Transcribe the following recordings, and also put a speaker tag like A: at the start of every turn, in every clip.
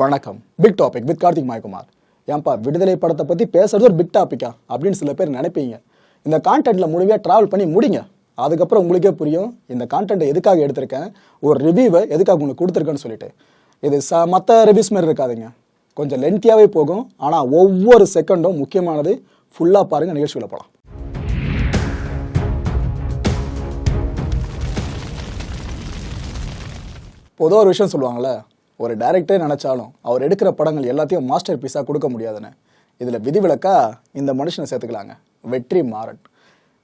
A: வணக்கம். Big topic with Karthik Mayakumar. ஏன்பா விடுதலை படத்தை பற்றி பேசுறது ஒரு பிக் டாப்பிக்கா அப்படின்னு சில பேர் நினைப்பீங்க. இந்த கான்டென்ட்ல முழுமையாக ட்ராவல் பண்ணி முடிங்க. அதுக்கப்புறம் உங்களுக்கே புரியும் இந்த கான்டென்ட்டை எதுக்காக எடுத்திருக்கேன்? ஒரு ரிவ்யூவை எதுக்காக உங்களுக்கு கொடுத்துருக்கேன்னு சொல்லிட்டு. இது ச மற்ற ரிவ்யூஸ் மாதிரி இருக்காதுங்க. கொஞ்சம் லென்த்தியாகவே போகும். ஆனால் ஒவ்வொரு செகண்டும் முக்கியமானது ஃபுல்லாக பாருங்கள் நிகழ்ச்சியில் போகலாம் பொதுவாக ஒரு விஷயம் சொல்லுவாங்கள்ல ஒரு டைரக்டரே நினச்சாலும் அவர் எடுக்கிற படங்கள் எல்லாத்தையும் மாஸ்டர் பீஸாக கொடுக்க முடியாதுன்னு. இதில் விதிவிலக்கா இந்த மனுஷனை சேர்த்துக்கலாங்க. வெற்றி மாறன்.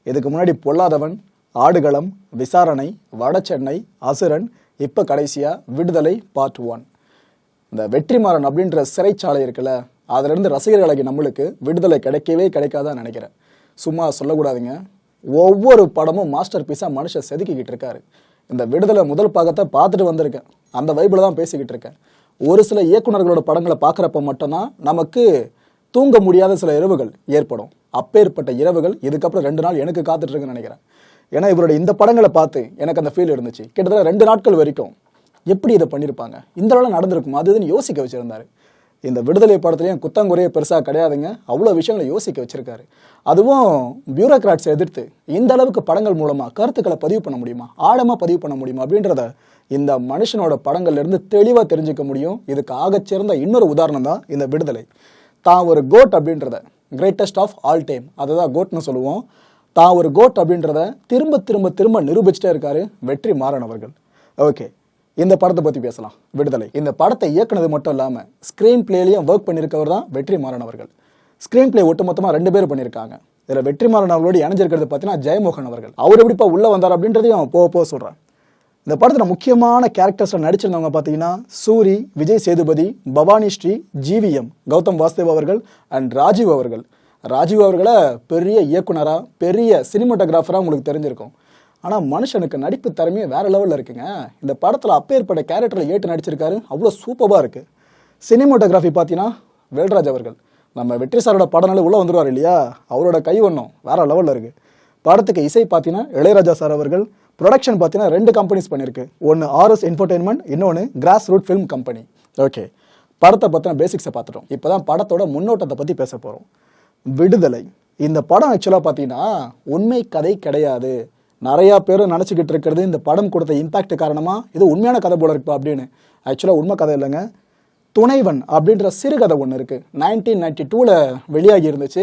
A: இதுக்கு முன்னாடி பொல்லாதவன் ஆடுகளம் விசாரணை வடசென்னை அசுரன் இப்போ கடைசியாக விடுதலை பார்ட் ஒன் இந்த வெற்றிமாறன் அப்படின்ற சிறைச்சாலை இருக்குல்ல அதிலிருந்து ரசிகர்களாகி நம்மளுக்கு விடுதலை கிடைக்கவே கிடைக்காதான்னு நினைக்கிறேன். சும்மா சொல்லக்கூடாதுங்க. ஒவ்வொரு படமும் மாஸ்டர் பீஸாக மனுஷன் செதுக்கிக்கிட்டு இருக்காரு. இந்த விடுதலை முதல் பாகத்தை பார்த்துட்டு வந்திருக்கேன். அந்த வைப்பில் தான் பேசிக்கிட்டு இருக்கேன். ஒரு சில இயக்குனர்களோட படங்களை பார்க்குறப்ப மட்டும்தான் நமக்கு தூங்க முடியாத சில இரவுகள் ஏற்படும். அப்பேற்பட்ட இரவுகள் இதுக்கப்புறம் ரெண்டு நாள் எனக்கு காத்துட்ருக்குன்னு நினைக்கிறேன். ஏன்னா இவருடைய இந்த படங்களை பார்த்து எனக்கு அந்த ஃபீல் இருந்துச்சு. கிட்டத்தட்ட ரெண்டு நாட்கள் வரைக்கும் எப்படி இதை பண்ணியிருப்பாங்க இந்த அளவு நடந்திருக்கும்? அது இதுன்னு யோசிக்க வச்சுருந்தாரு. இந்த விடுதலை படத்துலையும் குத்தங்குறைய பெருசாக கிடையாதுங்க. அவ்வளோ விஷயங்களை யோசிக்க வச்சிருக்காரு. அதுவும் பியூரோக்ராட்ஸை எதிர்த்து இந்த அளவுக்கு படங்கள் மூலமாக கருத்துக்களை பதிவு பண்ண முடியுமா? ஆழமாக பதிவு பண்ண முடியுமா? அப்படின்றத இந்த மனுஷனோட படங்கள்லேருந்து தெளிவாக தெரிஞ்சுக்க முடியும். இதுக்கு ஆகச்சிறந்த இன்னொரு உதாரணம் தான் இந்த விடுதலை. தான் ஒரு கோட் அப்படின்றத கிரேட்டஸ்ட் ஆஃப் ஆல் டைம் அதை தான் கோட்னு சொல்லுவோம். தான் ஒரு கோட் அப்படின்றத திரும்ப திரும்ப திரும்ப நிரூபிச்சிட்டே இருக்காரு வெற்றி மாறன் அவர்கள். ஓகே இந்த படத்தை பற்றி பேசலாம். விடுதலை. இந்த படத்தை இயக்குனது மட்டும் இல்லாமல் ஸ்க்ரீன் பிளேலையும் ஒர்க் பண்ணியிருக்கவர் தான் வெற்றி மாறன் அவர்கள். ஸ்க்ரீன் பிளே ஒட்டுமொத்தமாக ரெண்டு பேர் பண்ணியிருக்காங்க இதில் வெற்றி மாறன் அவர்களோடு இணைஞ்சிருக்கிறது பார்த்தீங்கன்னா ஜெயமோகன் அவர்கள். அவர் எப்படிப்பா உள்ளே வந்தார் அப்படின்றதையும் போக போக சொல்கிறேன் இந்த படத்தில் முக்கியமான கேரக்டர்ஸில் நடிச்சிருந்தவங்க பார்த்தீங்கன்னா சூரி விஜய் சேதுபதி பவானி ஸ்ரீ ஜிவிஎம் கௌதம் வாசுதேவ் அவர்கள் அண்ட் ராஜீவ் அவர்கள். ராஜீவ் அவர்களை பெரிய இயக்குனராக பெரிய சினிமாட்டோகிராஃபராக உங்களுக்கு தெரிஞ்சிருக்கும். ஆனால் மனுஷனுக்கு நடிப்பு திறமையே வேற லெவலில் இருக்குங்க. இந்த படத்தில் அப்பேற்பட்ட கேரக்டரில் ஏற்று நடிச்சிருக்காரு. அவ்வளோ சூப்பராக இருக்குது சினிமோட்டோகிராஃபி பார்த்தீங்கன்னா வேல்ராஜ் அவர்கள். நம்ம வெற்றி சாரோட படனால உள்ளே வந்துருவார் இல்லையா? அவரோட கை வண்ணம் வேற லெவலில் இருக்குது படத்துக்கு இசை பார்த்தீங்கன்னா இளையராஜா சார் அவர்கள். ப்ரொடக்ஷன் பார்த்தீங்கன்னா ரெண்டு கம்பெனிஸ் பண்ணியிருக்கு ஒன்று ஆர்எஸ் என்டர்டைன்மெண்ட் இன்னொன்று cross root film company okay படத்தை பற்றின பேசிக்ஸை பார்த்துட்டோம் இப்போ தான் படத்தோட முன்னோட்டத்தை பற்றி பேச போகிறோம் விடுதலை. இந்த படம் ஆக்சுவலாக பார்த்தீங்கன்னா உண்மை கதை கிடையாது. நிறையா பேர் நினச்சிக்கிட்டு இருக்கிறது இந்த படம் கொடுத்த இம்பாக்ட் காரணமாக இது உண்மையான கதை போல இருக்குப்பா அப்படின்னு. ஆக்சுவலாக உண்மை கதை இல்லைங்க. துணைவன் அப்படின்ற சிறுகதை ஒன்று இருக்குது நைன்டீன் நைன்டி டூவில் வெளியாகி இருந்துச்சு.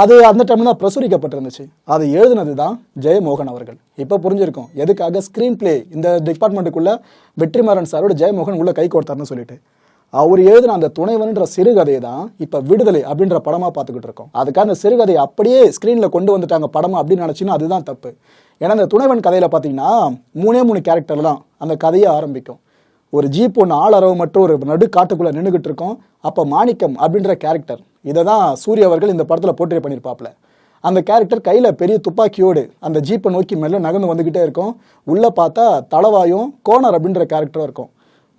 A: அது அந்த டைமில் தான் பிரசுரிக்கப்பட்டிருந்துச்சு. அது எழுதுனது தான் ஜெயமோகன் அவர்கள். இப்போ புரிஞ்சிருக்கும். எதுக்காக ஸ்க்ரீன் பிளே இந்த டிபார்ட்மெண்ட்டுக்குள்ளே வெற்றிமாறன் சாரோட ஜெயமோகன் உள்ளே கை கோர்த்தார்னு சொல்லிட்டு. அவர் எழுதின அந்த துணைவன்ன்ற சிறுகதையை தான் இப்போ விடுதலை அப்படின்ற படமாக பார்த்துக்கிட்டு இருக்கோம். அதுக்காக அந்த சிறுகதையை அப்படியே ஸ்க்ரீனில் கொண்டு வந்துட்டாங்க படமா அப்படின்னு நினச்சின்னா அதுதான் தப்பு. ஏன்னா அந்த துணைவன் கதையில் பார்த்தீங்கன்னா மூணே மூணு கேரக்டர் தான் அந்த கதையை ஆரம்பிக்கும். ஒரு ஜீப் ஒன்று ஆளரவு மற்றும் ஒரு நடு காட்டுக்குள்ளே நின்றுக்கிட்டு இருக்கோம். அப்போ மாணிக்கம் அப்படின்ற கேரக்டர் இதை தான் சூரிய அவர்கள் இந்த படத்தில் போர்ட்ரே பண்ணியிருப்பாப்ல அந்த கேரக்டர் கையில் பெரிய துப்பாக்கியோடு அந்த ஜீப்பை நோக்கி மேலே நகர்ந்து வந்துக்கிட்டே இருக்கும். உள்ளே பார்த்தா தளவாயும் கோனர் அப்படின்ற கேரக்டரும் இருக்கும்.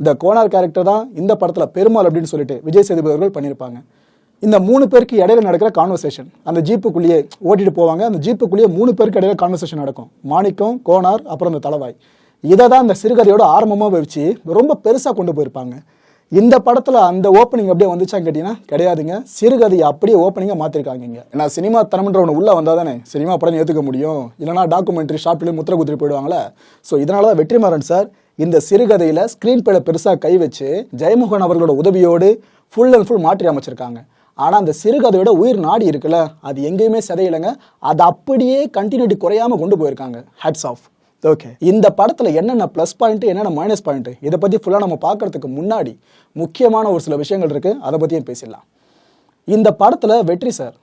A: இந்த கோனார் கேரக்டர் தான் இந்த படத்தில் பெருமாள் அப்படின்னு சொல்லிட்டு விஜய் சேதுபதி அவர்கள் பண்ணியிருப்பாங்க. இந்த மூணு பேருக்கு இடையில நடக்கிற கான்வர்சேஷன் அந்த ஜீப்புக்குள்ளேயே ஓட்டிட்டு போவாங்க. அந்த ஜீப்புக்குள்ளேயே மூணு பேருக்கு இடையில கான்வர்சேஷன் நடக்கும். மாணிக்கம் கோனார் அப்புறம் அந்த தலவாய். இதை தான் இந்த சிறுகதையோட ஆரம்பமாக வச்சு ரொம்ப பெருசாக கொண்டு போயிருப்பாங்க. இந்த படத்தில் அந்த ஓப்பனிங் அப்படியே வந்துச்சான்னு கேட்டிங்கன்னா கிடையாதுங்க. சிறுகதையை அப்படியே ஓப்பனிங்காக மாற்றிருக்காங்க இங்கே ஏன்னா சினிமா தரம்ன்ற ஒன்று உள்ளே வந்தால் தானே சினிமா படம் ஏற்றுக்க முடியும். இல்லைனா டாக்குமெண்ட்ரி ஷார்ட் ஃபிலிம் முத்திர குத்திரி போயிடுவாங்களே. ஸோ இதனால தான் வெற்றிமாறன் சார் இந்த சிறுகதையில் ஸ்க்ரீன் பிளே பெருசாக கை வச்சு ஜெயமோகன் அவர்களோட உதவியோடு ஃபுல் அண்ட் ஃபுல் மாற்றி அமைச்சிருக்காங்க. ஆனால் அந்த சிறுகதையோட உயிர் நாடி இருக்குல்ல அது எங்கேயுமே சிதையிலைங்க. அது அப்படியே கண்டினியூட்டி குறையாம கொண்டு போயிருக்காங்க. ஹேட்ஸ் ஆஃப் ஓகே இந்த படத்தில் என்னென்ன ப்ளஸ் பாயிண்ட் என்னென்ன மைனஸ் பாயிண்ட் இதை பற்றி ஃபுல்லாக நம்ம பார்க்கறதுக்கு முன்னாடி முக்கியமான ஒரு சில விஷயங்கள் இருக்குது அதை பற்றியும் பேசிடலாம். இந்த படத்தில் வெற்றி சார்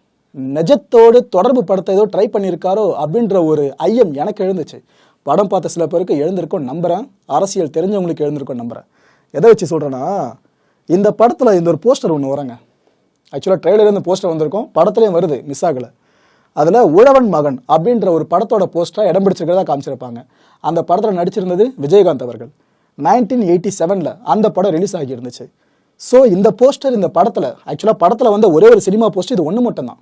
A: நிஜத்தோடு தொடர்பு படத்தை ஏதோ ட்ரை பண்ணியிருக்காரோ அப்படின்ற ஒரு ஐயம் எனக்கு எழுந்துச்சு. படம் பார்த்த சில பேருக்கு எழுந்திருக்கும் நம்புகிறேன் அரசியல் தெரிஞ்சவங்களுக்கு எழுந்திருக்கும் நம்புகிறேன் எதை வச்சு சொல்கிறேன்னா இந்த படத்தில் இந்த ஒரு போஸ்டர் ஒன்று வரங்க. ஆக்சுவலாக ட்ரெய்லர்லேருந்து போஸ்டர் வந்திருக்கும். படத்துலேயும் வருது மிஸ் ஆகலை. அதில் உழவன் மகன் அப்படின்ற ஒரு படத்தோட போஸ்டராக இடம் பிடிச்சிருக்கிறதா காமிச்சிருப்பாங்க. அந்த படத்தில் நடிச்சிருந்தது விஜயகாந்த் அவர்கள். நைன்டீன் எயிட்டி செவனில் அந்த படம் ரிலீஸ் ஆகியிருந்துச்சு. ஸோ இந்த போஸ்டர் இந்த படத்தில் ஆக்சுவலாக படத்தில் வந்து ஒரே ஒரு சினிமா போஸ்டர் இது ஒன்று மட்டும்தான்.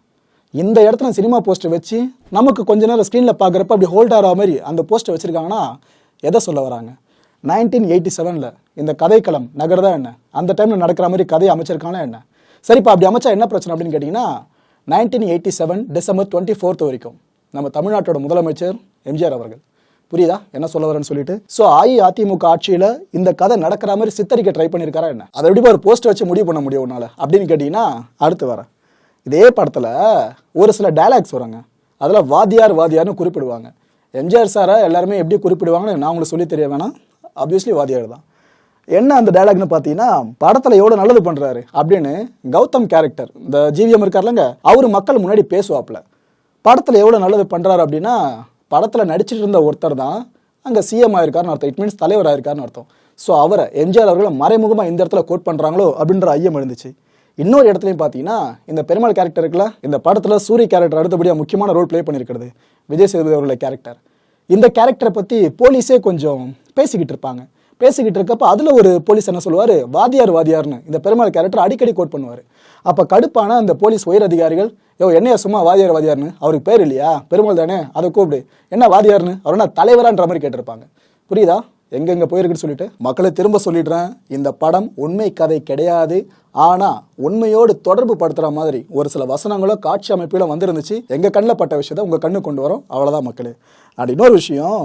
A: இந்த இடத்துல சினிமா போஸ்டர் வச்சு நமக்கு கொஞ்ச நேரம் ஸ்க்ரீனில் பார்க்குறப்ப அப்படி ஹோல்ட் ஆகிற மாதிரி அந்த போஸ்டர் வச்சுருக்காங்கன்னா எதை சொல்ல வராங்க? நைன்டீன் எயிட்டி செவனில் இந்த கதைக்களம் நகர்தான் என்ன? அந்த டைமில் நடக்கிற மாதிரி கதையை அமைச்சிருக்காங்களா என்ன? சரிப்பா அப்படி அமைச்சா என்ன பிரச்சனை அப்படின்னு கேட்டிங்கன்னா nineteen eighty seven December twenty fourth வரைக்கும் நம்ம தமிழ்நாட்டோட முதலமைச்சர் எம்ஜிஆர் அவர்கள். புரியுதா? என்ன சொல்ல வரேன்னு சொல்லிட்டு. ஸோ அஇஅதிமுக ஆட்சியில் இந்த கதை நடக்கிற மாதிரி சித்தரிக்க ட்ரை பண்ணியிருக்காரா என்ன? அதை எப்படி ஒரு போஸ்ட் வச்சு முடிவு பண்ண முடியும் உன்னால? அப்படின்னு கேட்டிங்கன்னா அடுத்து வரேன். இதே படத்தில் ஒரு சில டைலாக்ஸ் வராங்க. அதில் வாத்தியார் வாத்தியார்னு குறிப்பிடுவாங்க. எம்ஜிஆர் சாரை எல்லாருமே எப்படி குறிப்பிடுவாங்கன்னு நான் உங்களுக்கு சொல்லி தெரிய வேணாம். ஆப்வியஸ்லி வாத்தியார் தான். என்ன அந்த டயலாக்னு பார்த்தீங்கன்னா படத்தில் எவ்வளோ நல்லது பண்ணுறாரு அப்படின்னு கௌதம் கேரக்டர் இந்த ஜிவிஎம் இருக்கார்லங்க அவர் மக்கள் முன்னாடி பேசுவாப்பில். படத்தில் எவ்வளோ நல்லது பண்ணுறாரு அப்படின்னா படத்தில் நடிச்சிட்டு இருந்த ஒருத்தர் தான் அங்கே சிஎம் ஆயிருக்காருன்னு அர்த்தம். இட் மீன்ஸ் தலைவர் ஆயிருக்காருன்னு அர்த்தம். ஸோ அவரை எம்ஜிஆர் அவர்களை மறைமுகமாக இந்த இடத்துல கோட் பண்ணுறாங்களோ அப்படின்ற ஐயம் எழுந்துச்சு. இன்னொரு இடத்துலையும் பார்த்தீங்கன்னா இந்த பெருமாள் கேரக்டருக்குல இந்த படத்தில் சூரிய கேரக்டர் அடுத்தபடியாக முக்கியமான ரோல் ப்ளே பண்ணியிருக்கிறது விஜய் சேதுபதி அவர்களோட கேரக்டர் இந்த கேரக்டரை பற்றி போலீஸே கொஞ்சம் பேசிக்கிட்டு இருப்பாங்க. பேசிக்கிட்டு இருக்கப்ப அதில் ஒரு போலீஸ் என்ன சொல்லுவார்? வாதியார் வாதியார்னு. இந்த பெருமாள் கேரக்டர் அடிக்கடி கோட் பண்ணுவார். அப்போ கடுப்பான அந்த போலீஸ் உயர் அதிகாரிகள் யோ என்னையா சும்மா வாதியார் வாதியார்னு? அவருக்கு பேர் இல்லையா? பெருமாள் தானே? அதை கூப்பிடு. என்ன வாதியார்னு? அவர் என்ன தலைவரான்ற மாதிரி கேட்டிருப்பாங்க. புரியுதா? எங்கெங்கே போயிருக்குன்னு சொல்லிட்டு. மக்களை திரும்ப சொல்லிடுறேன். இந்த படம் உண்மை கதை கிடையாது. ஆனால் உண்மையோடு தொடர்பு படுத்துகிற மாதிரி ஒரு சில வசனங்களோ காட்சி அமைப்பிலோ வந்திருந்துச்சு. எங்கள் கண்ணில் பட்ட விஷயத்தை உங்கள் கண்ணு கொண்டு வரோம். அவ்வளோதான் மக்களே. அண்ட் இன்னொரு விஷயம்.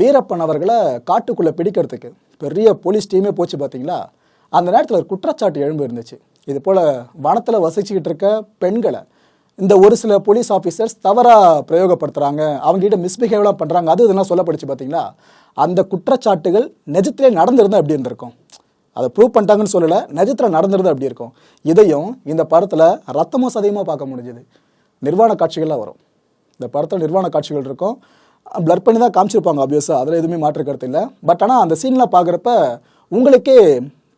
A: வீரப்பன் அவர்களை காட்டுக்குள்ளே பிடிக்கிறதுக்கு பெரிய போலீஸ் டீமே போச்சு பார்த்தீங்களா? அந்த நேரத்தில் ஒரு குற்றச்சாட்டு எழும்பு இருந்துச்சு. இது போல் வனத்தில் வசிச்சுக்கிட்டு இருக்க பெண்களை இந்த ஒரு சில போலீஸ் ஆஃபீஸர்ஸ் தவறாக பிரயோகப்படுத்துகிறாங்க அவங்ககிட்ட மிஸ்பிஹேவ்லாம் பண்ணுறாங்க அது இதெல்லாம் சொல்லப்படுச்சு பார்த்தீங்களா? அந்த குற்றச்சாட்டுகள் நிஜத்திலே நடந்திருந்தால் எப்படி இருந்திருக்கும்? அதை ப்ரூவ் பண்ணிட்டாங்கன்னு சொல்லலை. நிஜத்தில் நடந்திருந்தால் அப்படி இருக்கும்? இதையும் இந்த படத்தில் ரத்தமும் சதையமாக பார்க்க முடிஞ்சுது. நிர்வாண காட்சிகள்லாம் வரும். இந்த படத்தில் நிர்வாண காட்சிகள் இருக்கும். பிளர் பண்ணி தான் காமிச்சிருப்பாங்க ஆப்வியஸாக அதில் எதுவுமே மாற்று கருத்து இல்லை. பட் ஆனால் அந்த சீன்லாம் பார்க்குறப்ப உங்களுக்கே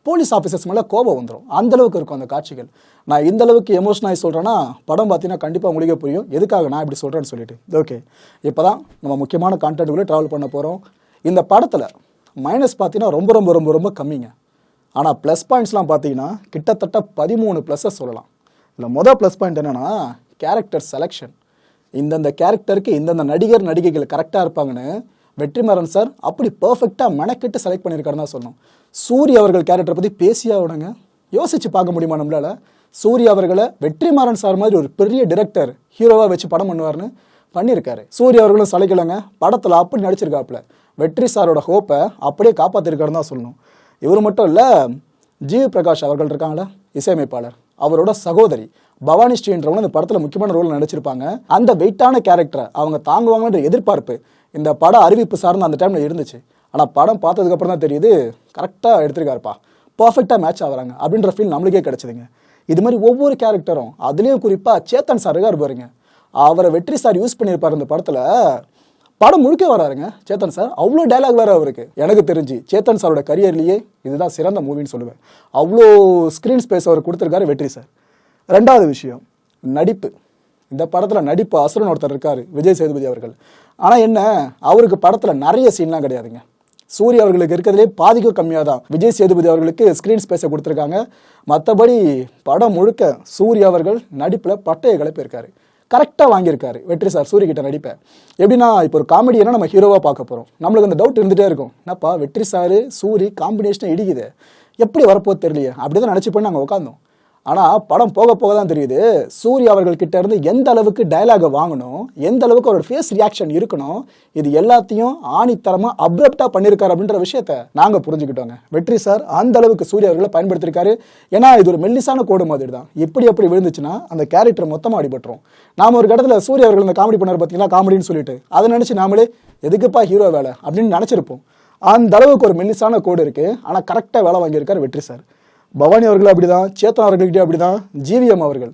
A: போலீஸ் ஆஃபீஸர்ஸ் மேலே கோபம் வந்துடும் அந்த அளவுக்கு இருக்கும் அந்த காட்சிகள். நான் இந்த அளவுக்கு எமோஷன் ஆகி சொல்கிறேன்னா படம் பார்த்தீங்கன்னா கண்டிப்பாக உங்களுக்கே புரியும். எதுக்காக நான் இப்படி சொல்கிறேன்னு சொல்லிட்டு. ஓகே இப்போ தான் நம்ம முக்கியமான கான்டென்ட்டுக்குள்ளே ட்ராவல் பண்ண போகிறோம் இந்த படத்தில் மைனஸ் பார்த்தீங்கன்னா ரொம்ப ரொம்ப ரொம்ப ரொம்ப கம்மிங்க. ஆனால் ப்ளஸ் பாயிண்ட்ஸ்லாம் பார்த்தீங்கன்னா கிட்டத்தட்ட பதிமூணு ப்ளஸ்ஸை சொல்லலாம். இதில் மொதல் ப்ளஸ் பாயிண்ட் என்னென்னா கேரக்டர் செலெக்ஷன் இந்தந்த கேரக்டருக்கு இந்தந்த நடிகர் நடிகைகள் கரெக்டாக இருப்பாங்கன்னு வெற்றிமாறன் சார் அப்படி பர்ஃபெக்டாக மெனக்கெட்டு செலக்ட் பண்ணியிருக்காருன்னு தான் சொன்னோம் சூரிய அவர்கள் கேரக்டரை பற்றி பேசியா விடுங்க யோசிச்சு பார்க்க முடியுமா நம்மளால? சூரிய அவர்களை வெற்றிமாறன் சார் மாதிரி ஒரு பெரிய டிரெக்டர் ஹீரோவாக வச்சு படம் பண்ணுவார்னு பண்ணியிருக்காரு. சூரிய அவர்களும் சளைக்கலங்க படத்தில் அப்படி நடிச்சிருக்காப்புல. வெற்றி சாரோட ஹோப்பை அப்படியே காப்பாற்றிருக்காருன்னு தான் சொல்லணும். இவர் மட்டும் இல்லை ஜி பிரகாஷ் அவர்கள் இருக்காங்களே இசையமைப்பாளர். அவரோட சகோதரி பவானி ஸ்ரீன்றவங்க இந்த படத்தில் முக்கியமான ரோல் நடிச்சிருப்பாங்க. அந்த வெயிட்டான கேரக்டரை அவங்க தாங்குவாங்கன்ற எதிர்பார்ப்பு இந்த பட அறிவிப்பு சார்ந்து அந்த டைமில் இருந்துச்சு. ஆனால் படம் பார்த்ததுக்கப்புறம் தான் தெரியுது கரெக்டாக எடுத்திருக்காருப்பா. பர்ஃபெக்டாக மேட்ச் ஆகுறாங்க அப்படின்ற ஃபீல் நம்மளுக்கே கிடச்சிதுங்க. இது மாதிரி ஒவ்வொரு கேரக்டரும் அதுலேயும் குறிப்பாக சேத்தன் சார் இருக்கார் பாருங்க. அவரை வெற்றி சார் யூஸ் பண்ணியிருப்பார் இந்த படத்தில். படம் முழுக்க வராருங்க சேத்தன் சார். அவ்வளோ டைலாக் வேறு அவருக்கு. எனக்கு தெரிஞ்சு சேத்தன் சாரோட கரியர்லேயே இதுதான் சிறந்த மூவின்னு சொல்லுவேன். அவ்வளோ ஸ்க்ரீன் ஸ்பேஸ் அவர் கொடுத்துருக்காரு வெற்றி சார். ரெண்டாவது விஷயம் நடிப்பு. இந்த படத்தில் நடிப்பு அசுரன் ஒருத்தர் இருக்காரு விஜய் சேதுபதி அவர்கள். ஆனால் என்ன அவருக்கு படத்தில் நிறைய சீன்லாம் கிடையாதுங்க. சூர்யா அவர்களுக்கு இருக்கிறதுலே பாதிக்கும் கம்மியாக தான் விஜய் சேதுபதி அவர்களுக்கு ஸ்க்ரீன் ஸ்பேஸை கொடுத்துருக்காங்க. மற்றபடி படம் முழுக்க சூர்யா அவர்கள் நடிப்பில் பட்டையை கிளப்பியிருக்காரு. கரெக்டாக வாங்கியிருக்காரு. வெற்றி சார் சூரிய கிட்ட நடிப்பேன். எப்படின்னா இப்போ ஒரு காமெடியெல்லாம் நம்ம ஹீரோவாக பார்க்க போகிறோம் நம்மளுக்கு அந்த டவுட் இருந்துகிட்டே இருக்கும். என்னப்பா வெற்றி சார் சூரி காம்பினேஷன் இடிக்குது. எப்படி வரப்போ தெரியலையே. அப்படி தான் நினச்சி போய் நாங்கள் உட்காந்தோம் ஆனால் படம் போக போக தான் தெரியுது. சூர்யா அவர்கள் கிட்ட இருந்து எந்த அளவுக்கு டயலாகை வாங்கணும் எந்த அளவுக்கு அவரோட ஃபேஸ் ரியாக்ஷன் இருக்கணும் இது எல்லாத்தையும் ஆணித்தரமாக அப்ரப்டாக பண்ணியிருக்காரு அப்படின்ற விஷயத்த நாங்கள் புரிஞ்சுக்கிட்டோங்க. வெற்றி சார் அந்த அளவுக்கு சூர்யா அவர்களை பயன்படுத்தியிருக்காரு ஏன்னா இது ஒரு மெல்லிசான கோடு மாதிரி தான் எப்படி எப்படி விழுந்துச்சுன்னா அந்த கேரக்டர் மொத்தமாக அடிபட்டுரும். நாம ஒரு இடத்துல சூரிய அவர்கள் இந்த காமெடி பண்ணார் பார்த்தீங்களா காமெடின்னு சொல்லிட்டு. அதை நினச்சி நாமளே எதுக்குப்பா ஹீரோ வேலை அப்படின்னு நினச்சிருப்போம். அந்த அளவுக்கு ஒரு மெல்லிசான கோடு இருக்கு. ஆனால் கரெக்டாக வேலை வாங்கியிருக்காரு வெற்றி சார் பவானி அவர்கள் அப்படிதான் சேத்தன் அவர்கள்கிட்ட அப்படிதான் ஜிவிஎம் அவர்கள்.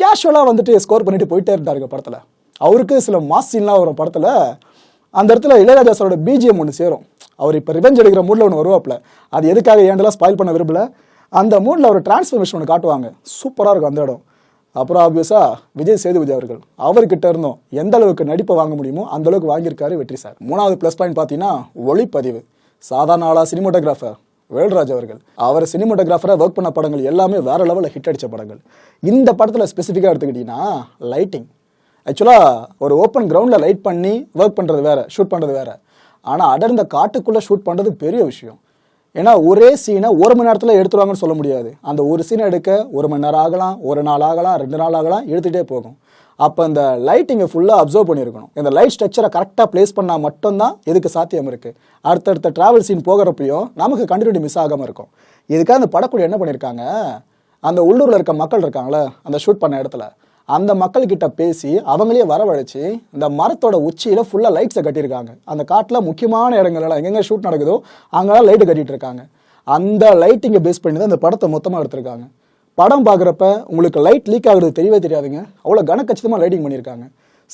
A: கேஷுவலாக வந்துட்டு ஸ்கோர் பண்ணிட்டு போயிட்டே இருந்தாருங்க படத்தில். அவருக்கு சில மாஸ் சீன்லாம் வரும் படத்தில். அந்த இடத்துல இளையராஜா சாரோட பிஜிஎம் ஒன்று சேரும். அவர் இப்போ ரிவெஞ்ச் எடுக்கிற மூடில் ஒன்று வருவாப்பில். அது எதுக்காக ஏண்டெல்லாம் ஸ்பாயில் பண்ண விரும்பல? அந்த மூடில் ஒரு டிரான்ஸ்ஃபர்மேஷன் ஒன்று காட்டுவாங்க. சூப்பராக இருக்கும் அந்த இடம். அப்புறம் ஆப்வியஸாக விஜய் சேதுபதி அவர்கள். அவர்கிட்ட இருந்தோம் எந்த அளவுக்கு நடிப்பை வாங்க முடியுமோ அந்த அளவுக்கு வாங்கியிருக்காரு வெற்றி சார். மூணாவது ப்ளஸ் பாயிண்ட் பார்த்தீங்கன்னா ஒளிப்பதிவு. சாதாரண ஆளா சினிமோட்டோகிராஃபர் வேல்ராஜ் அவர்கள். அவர் சினிமோட்டோகிராஃபராக ஒர்க் பண்ண படங்கள் எல்லாமே வேற லெவலில் ஹிட் அடித்த படங்கள். இந்த படத்தில் ஸ்பெசிஃபிக்காக எடுத்துக்கிட்டிங்கன்னா லைட்டிங் ஆக்சுவலாக ஒரு ஓப்பன் கிரவுண்டில் லைட் பண்ணி ஒர்க் பண்ணுறது வேற ஷூட் பண்ணுறது வேற. ஆனால் அடர்ந்த காட்டுக்குள்ளே ஷூட் பண்ணுறது பெரிய விஷயம். ஏன்னா ஒரே சீனை ஒரு மணி நேரத்தில் எடுத்துருவாங்கன்னு சொல்ல முடியாது. அந்த ஒரு சீனை எடுக்க ஒரு மணி நேரம் ஆகலாம் ஒரு நாள் ஆகலாம் ரெண்டு நாள் ஆகலாம் எடுத்துகிட்டே போகும். அப்போ இந்த லைட்டிங்கை ஃபுல்லாக அப்சர்வ் பண்ணியிருக்கணும். இந்த லைட் ஸ்ட்ரக்சரை கரெக்டாக ப்ளேஸ் பண்ணால் மட்டும்தான் இதுக்கு சாத்தியம் இருக்குது அடுத்தடுத்த ட்ராவல் சீன் போகிறப்பையும் நமக்கு கண்டினியூட்டி மிஸ் ஆகாமல் இருக்கும். இதுக்காக அந்த படக்குழு என்ன பண்ணியிருக்காங்க அந்த உள்ளூரில் இருக்க மக்கள் இருக்காங்களே அந்த ஷூட் பண்ண இடத்துல அந்த மக்கள்கிட்ட பேசி அவங்களே வரவழைச்சி இந்த மரத்தோட உச்சியில் ஃபுல்லாக லைட்ஸை கட்டியிருக்காங்க. அந்த காட்டில் முக்கியமான இடங்கள்லாம் எங்கெங்கே ஷூட் நடக்குதோ அங்கெல்லாம் லைட்டு கட்டிட்டு இருக்காங்க. அந்த லைட்டிங்கை பேஸ் பண்ணி தான் இந்த படத்தை மொத்தமாக எடுத்திருக்காங்க. படம் பார்க்குறப்ப உங்களுக்கு லைட் லீக் ஆகுறது தெரியவே தெரியாதுங்க. அவ்வளோ கனக்கச்சிதமாக லைட்டிங் பண்ணியிருக்காங்க.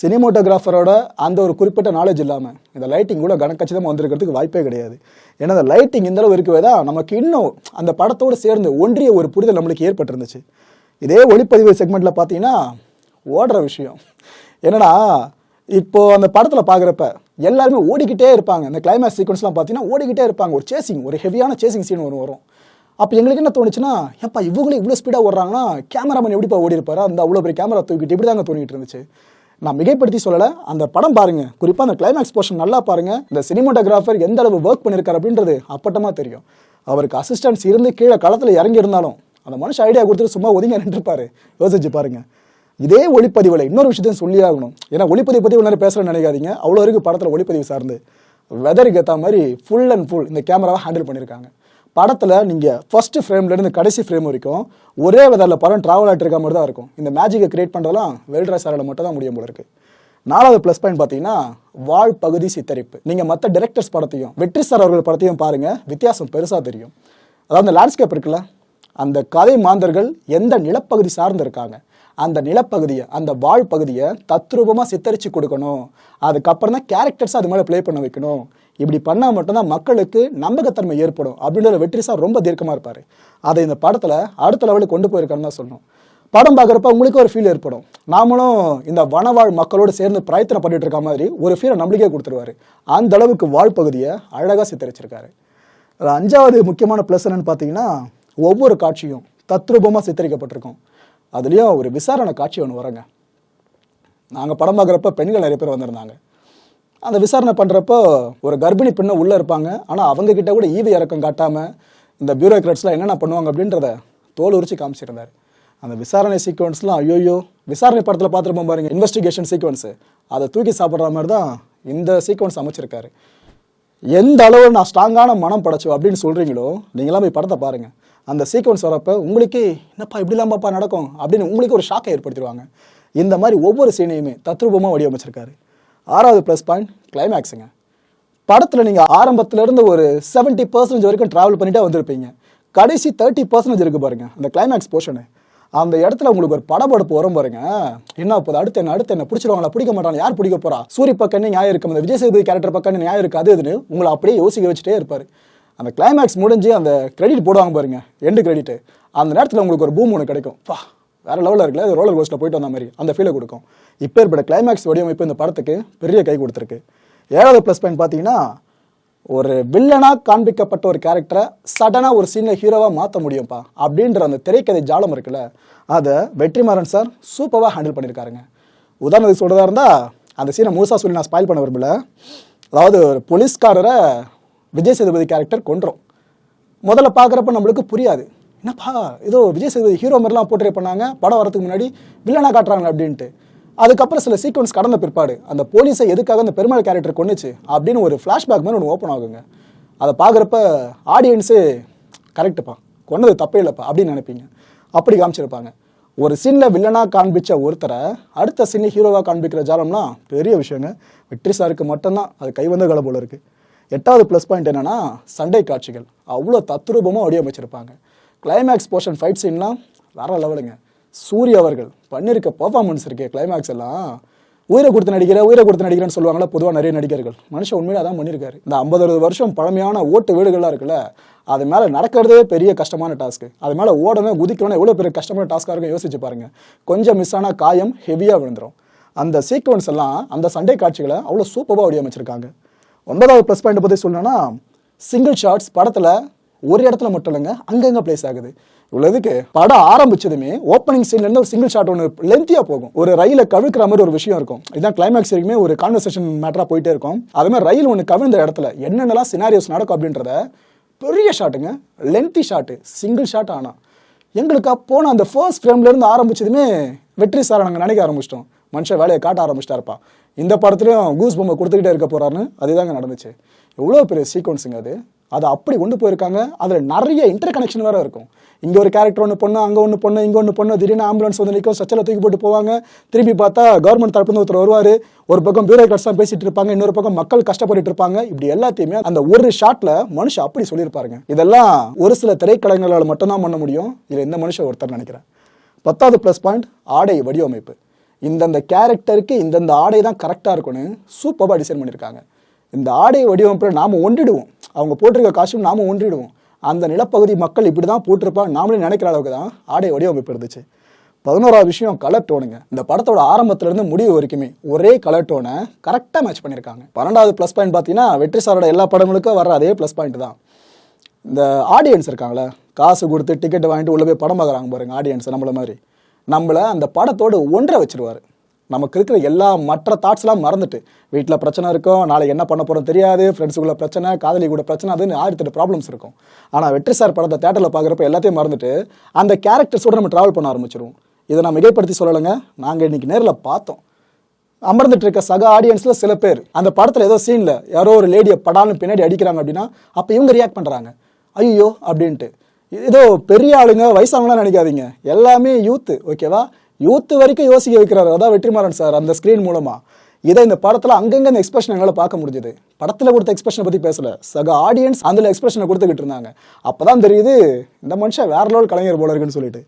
A: சினிமோட்டோகிராஃபரோட அந்த ஒரு குறிப்பிட்ட நாலேஜ் இல்லாமல் இந்த லைட்டிங் கூட கனக்கச்சிதமாக வந்திருக்கிறதுக்கு வாய்ப்பே கிடையாது. ஏன்னா அந்த லைட்டிங் இந்த அளவு இருக்கவே தான் நமக்கு இன்னும் அந்த படத்தோடு சேர்ந்து ஒன்றிய ஒரு புரிதல் நம்மளுக்கு ஏற்பட்டிருந்துச்சு. இதே ஒளிப்பதிவு செக்மெண்ட்டில் பார்த்தீங்கன்னா ஓடுற விஷயம். என்னன்னா இப்போ அந்த படத்தில் பார்க்குறப்ப எல்லாருமே ஓடிக்கிட்டே இருப்பாங்க. இந்த கிளைமேக்ஸ் சீக்வன்ஸ்லாம் பார்த்தீங்கன்னா ஓடிக்கிட்டே இருப்பாங்க. ஒரு சேசிங் ஒரு ஹெவியான சேசிங் சீன் ஒன்று வரும். அப்போ எங்களுக்கு என்ன தோணுச்சுன்னா ஏப்பா இவங்களும் இவ்வளோ ஸ்பீடாக ஓடுறாங்கன்னா கேமராமேன் எப்படிப்பா ஓடி இருப்பாரு அந்த அவ்வளோ பெரிய கேமரா தூக்கிட்டு இப்படி தாங்க தோணிட்டு இருந்துச்சு. நான் மிகைப்படுத்தி சொல்லலை அந்த படம் பாருங்க. குறிப்பாக அந்த கிளைமேக்ஸ் போர்ஷன் நல்லா பாருங்க. இந்த சினிமாட்டோகிராஃபர் எந்த அளவு ஒர்க் பண்ணியிருக்காரு அப்படின்றது அப்பட்டமாக தெரியும். அவருக்கு அசிஸ்டன்ஸ் இருந்து கீழே களத்தில் இறங்கி இருந்தாலும் அந்த மனுஷன் ஐடியா கொடுத்துட்டு சும்மா ஒதுங்க நின்றுப்பாரு யோசிச்சு பாருங்க. இதே ஒளிப்பதிவில் இன்னொரு விஷயத்தையும் சொல்லி ஆகணும் ஏன்னா ஒளிப்பதிவு பற்றி உள்ள பேசல நினைக்காதீங்க. அவ்வளோ இருக்கு படத்தில் ஒளிப்பதிவு சார்ந்து. வெதருக்கு ஏற்ற மாதிரி ஃபுல் அண்ட் ஃபுல் இந்த கேமராவை ஹேண்டில் பண்ணியிருக்காங்க. படத்தில் நீங்கள் ஃபஸ்ட்டு ஃப்ரேம்லேருந்து கடைசி ஃப்ரேம் வரைக்கும் ஒரே விதத்தில் படம் ட்ராவல் ஆகிட்டு இருக்க மாதிரி தான் இருக்கும். இந்த மேஜிக்கை கிரியேட் பண்ணுறதெல்லாம் வெல்ட்ரா சாரால் மட்டும் தான் முடியும் போல இருக்கு. நாலாவது ப்ளஸ் பாயிண்ட் பார்த்தீங்கன்னா வாழ் பகுதி சித்தரிப்பு. நீங்கள் மற்ற டிரெக்டர்ஸ் படத்தையும் வெற்றி சார் அவர்கள் படத்தையும் பாருங்கள் வித்தியாசம் பெருசாக தெரியும். அதாவது அந்த லேண்ட்ஸ்கேப் இருக்குல்ல அந்த கதை மாந்தர்கள் எந்த நிலப்பகுதி சார்ந்து இருக்காங்க? அந்த நிலப்பகுதியை அந்த வாழ் பகுதியை தத்ரூபமாக சித்தரித்து கொடுக்கணும். அதுக்கப்புறம் தான் கேரக்டர்ஸ் அது மேலே ப்ளே பண்ண வைக்கணும். இப்படி பண்ணால் மட்டும்தான் மக்களுக்கு நம்பகத்தன்மை ஏற்படும். அப்படின்ற வெற்றி சார் ரொம்ப தீர்க்கமாக இருப்பார். அதை இந்த படத்தில் அடுத்த லெவலுக்கு கொண்டு போயிருக்காருன்னு தான் சொல்லணும். படம் பார்க்குறப்ப உங்களுக்கு ஒரு ஃபீல் ஏற்படும். நாமளும் இந்த வனவாழ் மக்களோடு சேர்ந்து பிரயத்தனம் பண்ணிட்டு இருக்க மாதிரி ஒரு ஃபீலை நம்மளுக்கே கொடுத்துருவாரு. அந்த அளவுக்கு வாழ் பகுதியை அழகாக சித்தரிச்சிருக்காரு அஞ்சாவது முக்கியமான ப்ளஸ் என்னன்னு பார்த்தீங்கன்னா ஒவ்வொரு காட்சியும் தத்ரூபமாக சித்தரிக்கப்பட்டிருக்கும். அதுலேயும் ஒரு விசாரணை காட்சி ஒன்று வரங்க. நாங்கள் படம் பார்க்குறப்ப பெண்கள் நிறைய பேர் வந்திருந்தாங்க. அந்த விசாரணை பண்ணுறப்போ ஒரு கர்ப்பிணி பெண்ணை உள்ளே இருப்பாங்க. ஆனால் அவங்க கிட்ட கூட ஈவி இறக்கம் காட்டாமல் இந்த பியூரோக்ராட்ஸ்லாம் என்னென்ன பண்ணுவாங்க அப்படின்றத தோல் உரிச்சு காமிச்சிருந்தார். அந்த விசாரணை சீக்வன்ஸ்லாம் ஐயோயோ விசாரணை படத்தில் பார்த்துருப்போம் பாருங்க இன்வெஸ்டிகேஷன் சீக்வன்ஸு அதை தூக்கி சாப்பிட்ற மாதிரி தான் இந்த சீக்வன்ஸ் அமைச்சிருக்காரு. எந்த அளவு நான் ஸ்ட்ராங்கான மனம் படைச்சோம் அப்படின்னு சொல்கிறீங்களோ நீங்களாம் போய் படத்தை பாருங்கள் அந்த சீக்வன்ஸ் வரப்போ உங்களுக்கே என்னப்பா இப்படிலாம்ப்பா நடக்கும்? அப்படின்னு உங்களுக்கு ஒரு ஷாக்கை ஏற்படுத்திடுவாங்க. இந்த மாதிரி ஒவ்வொரு சீனையுமே தத்ரூபமாக வடிவமைச்சிருக்காரு. ஆறாவது ப்ளஸ் பாயிண்ட் கிளைமேக்ஸுங்க படத்தில் நீங்கள் ஆரம்பத்துலேருந்து ஒரு செவன்ட்டி பர்சன்டேஜ் வரைக்கும் ட்ராவல் பண்ணிட்டே வந்திருப்பீங்க. கடைசி தேர்ட்டி பர்சன்டேஜ் இருக்குது பாருங்கள் அந்த கிளைமேக்ஸ் போர்ஷனு அந்த இடத்துல உங்களுக்கு ஒரு படபடப்பு வரும் பாருங்க. என்ன போகுது? அடுத்து என்ன? அடுத்து என்ன? பிடிச்சிருவாங்களா? பிடிக்க மாட்டாங்க யார் பிடிக்க போறா? சூரிய பக்கம் நியாயம் இருக்கும் அந்த விஜய் சேதுபதி கேரக்டர் பக்கம் நியாயம் இருக்கு? அது இதுன்னு உங்களை அப்படியே யோசிக்க வச்சுட்டே இருப்பார். அந்த கிளைமேக்ஸ் முடிஞ்சு அந்த கிரெடிட் போடுவாங்க பாருங்க எண்டு கிரெடிட் அந்த நேரத்தில் உங்களுக்கு ஒரு பூம் ஒன்று கிடைக்கும். பா வேற லெவலில் இருக்குல்ல அது ரோலர் கோஸ்ட்டில் போயிட்டு வந்த மாதிரி அந்த ஃபீலை கொடுக்கும். இப்போ ஏற்பட்ட கிளைமேக்ஸ் வடிவமைப்பு இந்த படத்துக்கு பெரிய கை கொடுத்துருக்கு. ஏழாவது ப்ளஸ் பாயிண்ட் பார்த்தீங்கன்னா ஒரு வில்லனாக காண்பிக்கப்பட்ட ஒரு கேரக்டரை சடனாக ஒரு சீனில் ஹீரோவாக மாற்ற முடியும்ப்பா அப்படின்ற அந்த திரைக்கதை ஜாலம் இருக்குல்ல அதை வெற்றிமாறன் சார் சூப்பராக ஹேண்டில் பண்ணியிருக்காருங்க உதாரணத்துக்கு சொல்கிறதா இருந்தால் அந்த சீனை முழுசாக சொல்லி நான் ஸ்பாயில் பண்ண விரும்பல. அதாவது ஒரு போலீஸ்காரரை விஜய் சேதுபதி கேரக்டர் கொன்றோம். முதல்ல பார்க்குறப்ப நம்மளுக்கு புரியாது. என்னப்பா ஏதோ விஜய் சேதுபதி ஹீரோ மாதிரிலாம் போர்ட்ரே பண்ணாங்க படம் வரதுக்கு முன்னாடி வில்லனா காட்டுறாங்க அப்படின்ட்டு. அதுக்கப்புறம் சில சீக்வன்ஸ் கடந்த பிற்பாடு அந்த போலீஸை எதுக்காக அந்த பெருமாள் கேரக்டர் கொண்டுச்சு அப்படின்னு ஒரு ஃப்ளாஷ்பேக் மாதிரி ஒன்று ஓப்பன் ஆகுங்க. அதை பார்க்குறப்ப ஆடியன்ஸு கரெக்டுப்பா கொன்னது தப்பே இல்லைப்பா அப்படின்னு நினைப்பீங்க. அப்படி காமிச்சிருப்பாங்க. ஒரு சீனில் வில்லனாக காண்பிச்ச ஒருத்தரை அடுத்த சீனில் ஹீரோவாக காண்பிக்கிற ஜாலம்னா பெரிய விஷயங்க. வெற்றி சாருக்கு மட்டும்தான் அது கைவந்த கலை போல இருக்குது எட்டாவது ப்ளஸ் பாயிண்ட் என்னென்னா சண்டை காட்சிகள். அவ்வளோ தத்ரூபமாக வடிவமைச்சிருப்பாங்க கிளைமேக்ஸ் போர்ஷன் ஃபைட் சீன்லாம் வேற லெவலுங்க சூரிய அவர்கள் பண்ணியிருக்க பர்ஃபார்மன்ஸ் இருக்கே கிளைமேக்ஸ் எல்லாம். உயிரை கொடுத்து நடிக்கிற உயிரை கொடுத்து நடிக்கிறேன்னு சொல்லுவாங்களா பொதுவாக நிறைய நடிகர்கள். மனுஷன் உண்மையில அதான் பண்ணியிருக்காரு இந்த ஐம்பது அறுபது வருஷம் பழமையான ஓட்டு வீடுகள்லாம் இருக்குல்ல அது மேலே நடக்கிறதே பெரிய கஷ்டமான டாஸ்க்கு அது மேலே ஓடணும் குதிக்கணும் எவ்வளோ பெரிய கஷ்டமான டாஸ்க்காக இருக்கும் யோசிச்சு பாருங்க. கொஞ்சம் மிஸ் ஆனால் காயம் ஹெவியாக விழுந்துரும். அந்த சீக்வன்ஸ் எல்லாம் அந்த சண்டை காட்சிகளை அவ்வளோ சூப்பராக வடிவமைச்சிருக்காங்க. ஒன்பதாவது ப்ளஸ் பாயிண்ட் பற்றி சொல்லணும்னா சிங்கிள் ஷார்ட்ஸ் படத்தில் ஒரு இடத்துல மட்டும் இல்லைங்க அங்கங்கே ப்ளேஸ் ஆகுது. இவ்வளோ இதுக்கு படம் ஆரம்பிச்சதுமே ஓப்பனிங் சீன்ல ஒரு சிங்கிள் ஷாட் ஒன்று லென்த்தியா போகும். ஒரு ரயில கவிழ்க்கிற மாதிரி ஒரு விஷயம் இருக்கும். இதான் கிளைமேக்ஸ் வரைக்குமே ஒரு கான்வர்சேஷன் மேட்டரா போயிட்டே இருக்கும். அது மாதிரி ரயில் ஒன்று கவிழ்ந்த இடத்துல என்னென்னலாம் சினாரியோஸ் நடக்கும் அப்படின்றத பெரிய ஷாட்டுங்க லென்த்தி ஷாட்டு சிங்கிள் ஷாட் ஆனா. எங்களுக்கு போன அந்த ஃபர்ஸ்ட் ஃப்ரேம்ல இருந்து ஆரம்பிச்சதுமே வெற்றி சாரை நாங்கள் நினைக்க ஆரம்பிச்சிட்டோம். மனுஷன் வேலையை காட்ட ஆரம்பிச்சிட்டாருப்பா. இந்த படத்துலையும் கூஸ் பொம்மை கொடுத்துக்கிட்டே இருக்க போறாருன்னு அதுதாங்க நடந்துச்சு. எவ்வளோ பெரிய சீக்வன்ஸுங்க அது. அதை அப்படி கொண்டு போயிருக்காங்க. அதில் நிறைய இன்டர் கனெக்ஷன் வேறு இருக்கும். இங்கே ஒரு கேரக்டர் ஒன்று பொண்ணு அங்கே ஒன்று பொண்ணு இங்கே ஒன்று பொண்ணு திடீர்னு ஆம்புலன்ஸ் வந்து நிற்கும் சச்சல தூக்கி போட்டு போவாங்க. திருப்பி பார்த்தா கவர்மெண்ட் தரப்புல ஒருத்தர் வருவார். ஒரு பக்கம் பியூரோக்ராட்ஸ் தான் பேசிட்டு இருப்பாங்க இன்னொரு பக்கம் மக்கள் கஷ்டப்பட்டு இருப்பாங்க. இப்படி எல்லாத்தையுமே அந்த ஒரு ஷாட்ல மனுஷன் அப்படி சொல்லியிருப்பாருங்க. இதெல்லாம் ஒரு சில திரைக்கலைஞர்களால் மட்டும்தான் பண்ண முடியும். இதில் இந்த மனுஷன் ஒருத்தர் நினைக்கிறேன். பத்தாவது ப்ளஸ் பாயிண்ட் ஆடை வடிவமைப்பு. இந்தந்த கேரக்டருக்கு இந்தந்த ஆடை தான் கரெக்டாக இருக்கும்னு சூப்பராக டிசைன் பண்ணியிருக்காங்க. இந்த ஆடை வடிவமைப்பில் நாம ஒன்றிடுவோம். அவங்க போட்டிருக்க காஸ்டியூம் நாம ஒன்றிடுவோம் அந்த நிலப்பகுதி மக்கள் இப்படி தான் போட்டிருப்பாங்க நாமளே நினைக்கிற அளவுக்கு தான் ஆடை வடிவமைப்பு இருந்துச்சு. பதினோராவது விஷயம் கலர் டோனுங்க இந்த படத்தோட ஆரம்பத்துல இருந்து முடிவு வரைக்குமே ஒரே கலர் டோனை கரெக்டாக மேட்ச் பண்ணியிருக்காங்க. பன்னெண்டாவது ப்ளஸ் பாயிண்ட் பார்த்தீங்கன்னா வெற்றி சாரோட எல்லா படங்களுக்கும் வர அதே ப்ளஸ் பாயிண்ட் தான். இந்த ஆடியன்ஸ் இருக்காங்களே காசு கொடுத்து டிக்கெட் வாங்கிட்டு உள்ள போய் படம் பார்க்குறாங்க பாருங்க ஆடியன்ஸ் நம்மள மாதிரி. நம்மளை அந்த படத்தோடு ஒன்றை வச்சிருவாரு. நமக்கு இருக்கிற எல்லா மற்ற தாட்ஸ்லாம் மறந்துட்டு. வீட்டில் பிரச்சனை இருக்கும் நாளைக்கு என்ன பண்ண போகிறோம் தெரியாது ஃப்ரெண்ட்ஸுக்குள்ள பிரச்சனை காதலி கூட பிரச்சனை அதுன்னு ஆயிரத்தெட்டு ப்ராப்ளம்ஸ் இருக்கும். ஆனால் வெற்றி சார் படத்தை தேட்டரில் பார்க்குறப்ப எல்லாத்தையும் மறந்துட்டு அந்த கேரக்டர்ஸோடு நம்ம ட்ராவல் பண்ண ஆரம்பிச்சிருவோம். இதை நான் மிகைப்படுத்தி சொல்லலைங்க நாங்கள் இன்னைக்கு நேரில் பார்த்தோம். அமர்ந்துட்டு இருக்க சக ஆடியன்ஸில் சில பேர் அந்த படத்தில் ஏதோ சீனில் யாரோ ஒரு லேடியை படான்னு பின்னாடி அடிக்கிறாங்க அப்படின்னா அப்போ இவங்க ரியாக்ட் பண்ணுறாங்க ஐயோ அப்படின்ட்டு. ஏதோ பெரிய ஆளுங்க வயசானவங்களாம் நினைக்காதீங்க. எல்லாமே யூத்து ஓகேவா யூத் வரைக்கும் யோசிக்க வைக்கிறாரு. அதான் வெற்றிமாறன் சார் அந்த ஸ்க்ரீன் மூலமாக இதை இந்த படத்தில் அங்கங்கே இந்த எக்ஸ்பிரஷன் எங்களால் பார்க்க முடிஞ்சது. படத்தில் கொடுத்த எக்ஸ்பிரஷனை பற்றி பேசல. சக ஆடியன்ஸ் அந்த எக்ஸ்பிரஷனை கொடுத்துக்கிட்டு இருந்தாங்க. அப்பதான் தெரியுது இந்த மனுஷன் வேற லெவல் கலைஞர் போல இருக்குன்னு சொல்லிட்டு.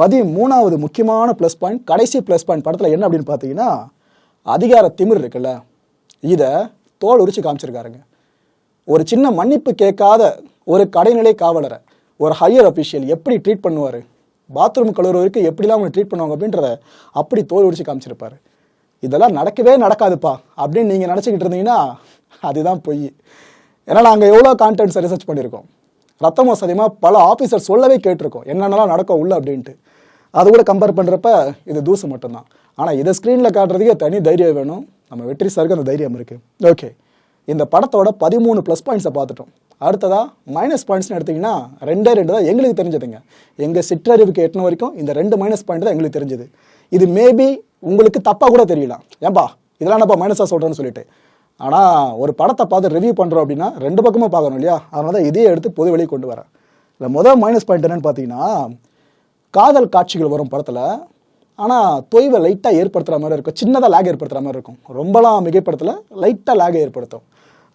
A: பதிமூணாவது முக்கியமான ப்ளஸ் பாயிண்ட் கடைசி ப்ளஸ் பாயிண்ட் படத்தில் என்ன அப்படின்னு பார்த்தீங்கன்னா அதிகார திமிர் இருக்குல்ல இதை தோல் உரிச்சு காமிச்சிருக்காருங்க. ஒரு சின்ன மன்னிப்பு கேட்காத ஒரு கடைநிலை காவலரை ஒரு ஹையர் அஃபிஷியல் எப்படி ட்ரீட் பண்ணுவார்? பாத்ரூம் கழுவுறவருக்கு எப்படிலாம் அவங்க ட்ரீட் பண்ணுவாங்க அப்படின்றத அப்படி தோல் உடிச்சு காமிச்சிருப்பாரு. இதெல்லாம் நடக்கவே நடக்காதுப்பா அப்படின்னு நீங்கள் நினச்சிக்கிட்டு இருந்தீங்கன்னா அதுதான் பொய். ஏன்னா நாங்கள் எவ்வளோ கான்டென்ட்ஸை ரிசர்ச் பண்ணியிருக்கோம். ரத்தமோ சதியமாக பல ஆஃபீஸர் சொல்லவே கேட்டிருக்கோம். என்னென்னலாம் நடக்கும் உள்ள அப்படின்ட்டு. அது கூட கம்பேர் பண்ணுறப்ப இது தூசு மட்டும்தான். ஆனால் இதை ஸ்க்ரீனில் காட்டுறதுக்கே தனி தைரியம் வேணும். நம்ம வெற்றி சாருக்கு அந்த தைரியம் இருக்குது ஓகே இந்த படத்தோட பதிமூணு ப்ளஸ் பாயிண்ட்ஸை பார்த்துட்டோம். அடுத்ததாக மைனஸ் பாயிண்ட்ஸ்னு எடுத்தீங்கன்னா ரெண்டே ரெண்டு தான் எங்களுக்கு தெரிஞ்சதுங்க. எங்கள் சிற்றறிவுக்கு எட்டின வரைக்கும் இந்த ரெண்டு மைனஸ் பாயிண்ட் தான் எங்களுக்கு தெரிஞ்சது. இது மேபி உங்களுக்கு தப்பாக கூட தெரியலாம் ஏன்பா? இதெல்லாம் என்னப்பா மைனஸாக சொல்கிறேன்னு சொல்லிட்டு. ஆனால் ஒரு படத்தை பார்த்து ரிவ்யூ பண்ணுறோம் அப்படின்னா ரெண்டு பக்கமும் பார்க்கணும் இல்லையா? அதனால தான் இதையே எடுத்து பொது வெளியே கொண்டு வரேன். இல்லை முதல் மைனஸ் பாயிண்ட் என்னன்னு பார்த்தீங்கன்னா காதல் காட்சிகள் வரும் படத்தில். ஆனால் தொய்வை லைட்டாக ஏற்படுத்துகிற மாதிரி இருக்கும். சின்னதாக லேக் ஏற்படுத்துகிற மாதிரி இருக்கும். ரொம்பலாம் மிகைப்படத்தில் லைட்டாக லேக் ஏற்படுத்தும்.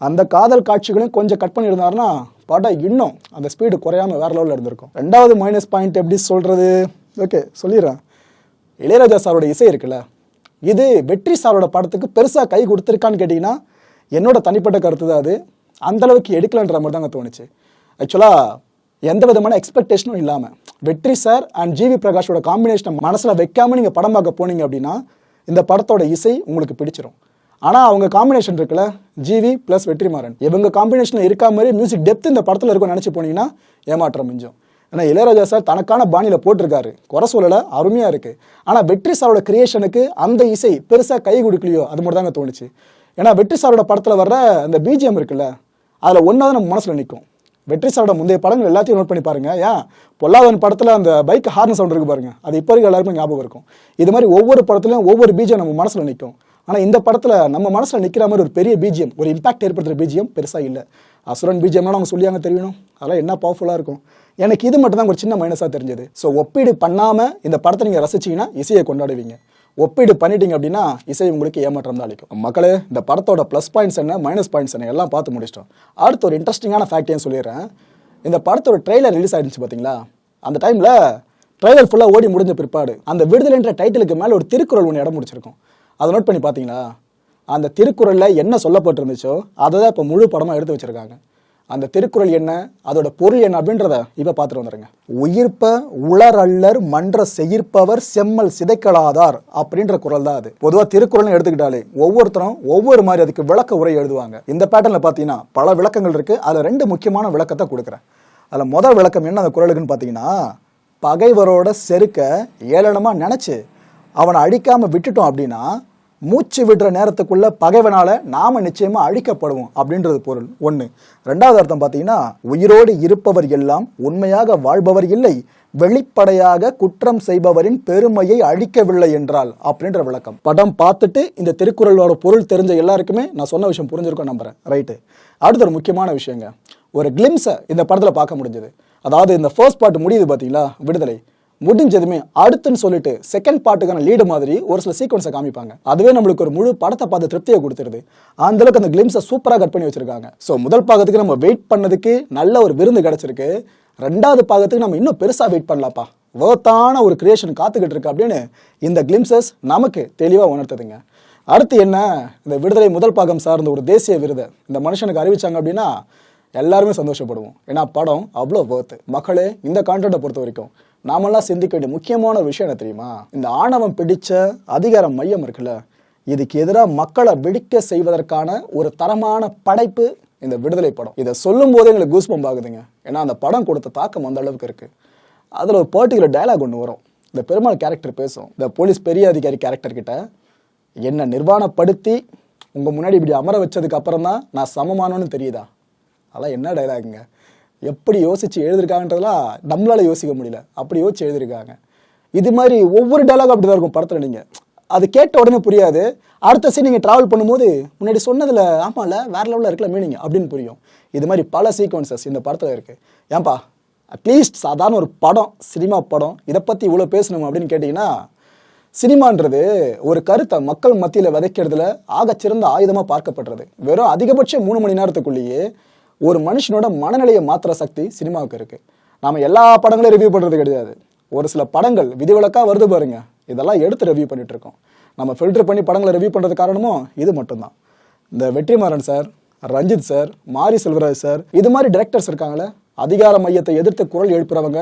A: அந்த காதல் காட்சிகளையும் கொஞ்சம் கட் பண்ணியிருந்தாருன்னா படம் இன்னும் அந்த ஸ்பீடு குறையாம வேற லெவலில் இருந்திருக்கும். ரெண்டாவது மைனஸ் பாயிண்ட் எப்படி சொல்கிறது ஓகே சொல்லிடுறேன். இளையராஜா சாரோட இசை இருக்குல்ல இது வெற்றி சாரோட படத்துக்கு பெருசாக கை கொடுத்துருக்கான்னு கேட்டிங்கன்னா என்னோட தனிப்பட்ட கருத்து தான் அது. அந்தளவுக்கு எடுக்கலன்ற மாதிரி தாங்க தோணுச்சு. ஆக்சுவலாக எந்த விதமான எக்ஸ்பெக்டேஷனும் இல்லாமல் வெற்றி சார் அண்ட் ஜிவி பிரகாஷோட காம்பினேஷனை மனசில் வைக்காமல் நீங்கள் படம் பார்க்க போனீங்க அப்படின்னா இந்த படத்தோட இசை உங்களுக்கு பிடிச்சிரும். ஆனால் அவங்க காம்பினேஷன் இருக்குல்ல? GV plus Vetrimaaran. இவங்க காம்பினேஷனில் இருக்கா மாதிரி மியூசிக் டெப்த் இந்த படத்தில் இருக்கும்னு நினச்சி போனீங்கன்னா ஏமாற்றம் மிஞ்சும். ஏன்னா இளையராஜா சார் தனக்கான பாணியில் போட்டிருக்காரு. குறை சொல்லலை அருமையாக இருக்குது ஆனால் வெற்றி சாரோட கிரியேஷனுக்கு அந்த இசை பெருசாக கை கொடுக்கலையோ அது மட்டும் தாங்க தோணுச்சு. ஏன்னா வெற்றி சாரோட படத்தில் வர்ற அந்த பிஜிஎம் இருக்குல்ல அதில் ஒன்றாவது நம்ம மனசில் நிற்கும் வெற்றி சாரோட முந்தைய படங்கள் எல்லாத்தையும் நோட் பண்ணி பாருங்க. ஏன்? பொல்லாதவன் படத்தில் அந்த பைக் ஹார்ன் சவுண்ட் இருக்கு பாருங்க. அது இப்போ வரைக்கும் எல்லாருக்கும் ஞாபகம் இருக்கும். இது மாதிரி ஒவ்வொரு படத்துலையும் ஒவ்வொரு பீஜம் நம்ம மனசில் நிற்கும் ஆனால் இந்த படத்தில் நம்ம மனசில் நிற்கிற மாதிரி ஒரு பெரிய பீஜியம் ஒரு இம்பாக்ட் ஏற்படுத்துகிற பீஜியம் பெருசாக இல்லை. அசுரன் பீஜியம்லாம் அவங்க சொல்லியாங்க தெரியணும் அதெல்லாம் என்ன பவர்ஃபுல்லாக இருக்கும்? எனக்கு இது மட்டும் தான் ஒரு சின்ன மைனஸாக தெரிஞ்சது. ஸோ ஒப்பீடு பண்ணாமல் இந்த படத்தை நீங்கள் ரசிச்சிங்கன்னா இசையை கொண்டாடுவீங்க. ஒப்பீடு பண்ணிட்டீங்க அப்படின்னா இசை உங்களுக்கு ஏமாற்றம் தான் அளிக்கும். மக்களே இந்த படத்தோட ப்ளஸ் பாயிண்ட்ஸ் என்ன மைனஸ் பாயிண்ட்ஸ் என்ன எல்லாம் பார்த்து முடிச்சிட்டோம். அடுத்து ஒரு இன்ட்ரெஸ்டிங்கான ஃபேக்டையும் சொல்லிடுறேன். இந்த படத்தோட ட்ரெய்லர் ரிலீஸ் ஆயிடுச்சு பார்த்தீங்களா அந்த டைமில் ட்ரெய்லர் ஃபுல்லாக ஓடி முடிஞ்ச பிற்பாடு அந்த விடுதலைன்ற டைட்டிலுக்கு மேலே ஒரு திருக்குறள் ஒன்று இடம் முடிச்சிருக்கும். அதை நோட் பண்ணி பார்த்தீங்களா? அந்த திருக்குறளில் என்ன சொல்லப்பட்டிருந்துச்சோ அதை தான் இப்போ முழு படமாக எடுத்து வச்சிருக்காங்க. அந்த திருக்குறள் என்ன அதோட பொருள் என்ன அப்படின்றத இப்போ பார்த்துட்டு வந்துடுங்க உயிர்ப்ப உளரல்லர் மன்ற செயிர்ப்பவர் செம்மல் சிதைக்கலாதார் அப்படின்ற குரல் தான் அது. பொதுவாக திருக்குறள்னு எடுத்துக்கிட்டாலே ஒவ்வொருத்தரும் ஒவ்வொரு மாதிரி அதுக்கு விளக்க உரை எழுதுவாங்க. இந்த பேட்டர்ல பார்த்தீங்கன்னா பல விளக்கங்கள் இருக்கு. அதில் ரெண்டு முக்கியமான விளக்கத்தை கொடுக்குறேன். அதில் முதல் விளக்கம் என்ன அந்த குரலுக்குன்னு பார்த்தீங்கன்னா பகைவரோட செருக்க ஏளனமாக நினச்சி அவனை அழிக்காமல் விட்டுட்டோம் அப்படின்னா மூச்சு விடுற நேரத்துக்குள்ள பகைவனால நாம நிச்சயமா அழிக்கப்படுவோம் அப்படின்றது பொருள். ஒன்று ரெண்டாவது அர்த்தம் பார்த்தீங்கன்னா உயிரோடு இருப்பவர் எல்லாம் உண்மையாக வாழ்பவர் இல்லை வெளிப்படையாக குற்றம் செய்பவரின் பெருமையை அழிக்கவில்லை என்றால் அப்படின்ற விளக்கம். படம் பார்த்துட்டு இந்த திருக்குறளோட பொருள் தெரிஞ்ச எல்லாருக்குமே நான் சொன்ன விஷயம் புரிஞ்சிருக்கோம் நம்புறேன். ரைட்டு. அடுத்த ஒரு முக்கியமான விஷயங்க. ஒரு கிளிம்ஸை இந்த படத்தில் பார்க்க முடிஞ்சது. அதாவது இந்த ஃபர்ஸ்ட் பார்ட் முடியுது பார்த்தீங்களா? விடுதலை. முடிஞ்சதுமே அடுத்துன்னு சொல்லிட்டு செகண்ட் பார்ட்டுக்கான லீடு மாதிரி ஒரு சில சீக்வன்ஸை காமிப்பாங்க. அதுவே நம்மளுக்கு ஒரு முழு படத்தை பார்த்து திருப்தியை கொடுத்துருது. அந்த அளவுக்கு அந்த கிளிம்ஸை சூப்பராக கட் பண்ணி வச்சிருக்காங்க. ஸோ முதல் பாகத்துக்கு நம்ம வெயிட் பண்ணதுக்கு நல்ல ஒரு விருந்து கிடைச்சிருக்கு. ரெண்டாவது பாகத்துக்கு நம்ம இன்னும் பெருசாக வெயிட் பண்ணலாம்ப்பா. வேர்த்தான ஒரு கிரியேஷன் காத்துக்கிட்டு இருக்கு அப்படின்னு இந்த கிளிம்சஸ் நமக்கு தெளிவாக உணர்த்துதுங்க. அடுத்து என்ன? இந்த விடுதலை முதல் பாகம் சார்ந்த ஒரு தேசிய விருதை. இந்த மனுஷனுக்கு அறிவிச்சாங்க அப்படின்னா எல்லாருமே சந்தோஷப்படுவோம். ஏன்னா படம் அவ்வளோ வேர்த்து மக்களே இந்த கான்டென்ட்டை பொறுத்த வரைக்கும் நாமெல்லாம் சிந்திக்க வேண்டிய முக்கியமான விஷயம் என்ன தெரியுமா? இந்த ஆணவம் பிடிச்ச அதிகார மையம் இருக்குல்ல? இதுக்கு எதிராக மக்களை வெடிக்க செய்வதற்கான ஒரு தரமான படைப்பு இந்த விடுதலை படம். இதை சொல்லும் போதே எங்களுக்கு கூஸ்பம் ஆகுதுங்க. ஏன்னா அந்த படம் கொடுத்த தாக்கம் அந்த அளவுக்கு இருக்கு. அதில் ஒரு பர்டிகுலர் டயலாக் ஒன்று வரும். இந்த பெருமாள் கேரக்டர் பேசும். இந்த போலீஸ் பெரிய அதிகாரி கேரக்டர் கிட்ட என்னை நிர்வாணப்படுத்தி உங்கள் முன்னாடி இப்படி அமர வச்சதுக்கு அப்புறம் தான் நான் சமமானோன்னு தெரியுதா? அதெல்லாம் என்ன டைலாகுங்க எப்படி யோசிச்சு எழுதிருக்காங்கன்றதெல்லாம் நம்மளால யோசிக்க முடியல. அப்படி யோசிச்சு எழுதியிருக்காங்க. இது மாதிரி ஒவ்வொரு டைலாக் அப்படி தான் இருக்கும் படத்தில் நீங்கள் அது கேட்ட உடனே புரியாது. அடுத்த சீன் நீங்கள் ட்ராவல் பண்ணும்போது முன்னாடி சொன்னதில் ஆமாம்ல வேற லெவலில் இருக்கல மீனிங் அப்படின்னு புரியும். இது மாதிரி பல சீக்வன்சஸ் இந்த படத்தில் இருக்குது ஏன்பா அட்லீஸ்ட் சாதாரண ஒரு படம் சினிமா படம் இதை பற்றி இவ்வளோ பேசணும் அப்படின்னு கேட்டிங்கன்னா சினிமான்றது ஒரு கருத்தை மக்கள் மத்தியில் விதைக்கிறதுல ஆகச்சிறந்த ஆயுதமாக பார்க்கப்படுறது. வெறும் அதிகபட்சம் மூணு மணி நேரத்துக்குள்ளேயே ஒரு மனுஷனோட மனநிலையை மாற்றுற சக்தி சினிமாவுக்கு இருக்கு. நாம எல்லா படங்களையும் ரிவ்யூ பண்ணுறது கிடையாது. ஒரு சில படங்கள் விதிவிலக்காக வருது பாருங்க. இதெல்லாம் எடுத்து ரிவ்யூ பண்ணிட்டு இருக்கோம். நம்ம ஃபில்டர் பண்ணி படங்களை ரிவ்யூ பண்ணுறது காரணமும் இது மட்டும்தான். இந்த வெற்றிமாறன் சார் ரஞ்சித் சார் மாரி செல்வராஜ் சார் இது மாதிரி டைரக்டர்ஸ் இருக்காங்களே அதிகார மையத்தை எதிர்த்து குரல் எழுப்புறவங்க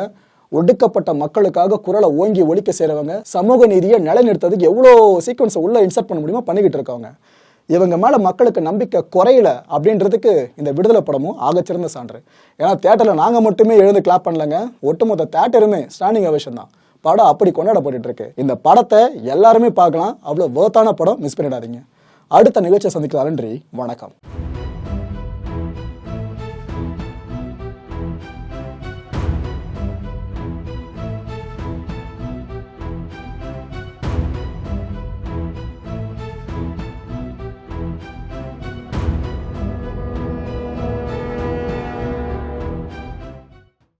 A: ஒடுக்கப்பட்ட மக்களுக்காக குரலை ஓங்கி ஒழிக்க செய்கிறவங்க சமூக நீதியை நிலைநிறுத்ததுக்கு எவ்வளோ சீக்வன்ஸை உள்ளே இன்சர்ட் பண்ண முடியுமோ பண்ணிக்கிட்டு இருக்காங்க இவங்க மேலே மக்களுக்கு நம்பிக்கை குறையல அப்படின்றதுக்கு இந்த விடுதலை படமும் ஆகச்சிறந்த சான்று. ஏன்னா தேட்டரில் நாங்கள் மட்டுமே எழுந்து கிளாப் பண்ணலங்க. ஒட்டுமொத்த தேட்டருமே ஸ்டாண்டிங் அவசியம் தான். படம் அப்படி கொண்டாடப்பட்டு இருக்கு இந்த படத்தை எல்லாருமே பார்க்கலாம். அவ்வளோ வேர்த்தான படம் மிஸ் பண்ணிடாதீங்க. அடுத்த நிகழ்ச்சியை சந்திக்கலாம் நன்றி. வணக்கம்.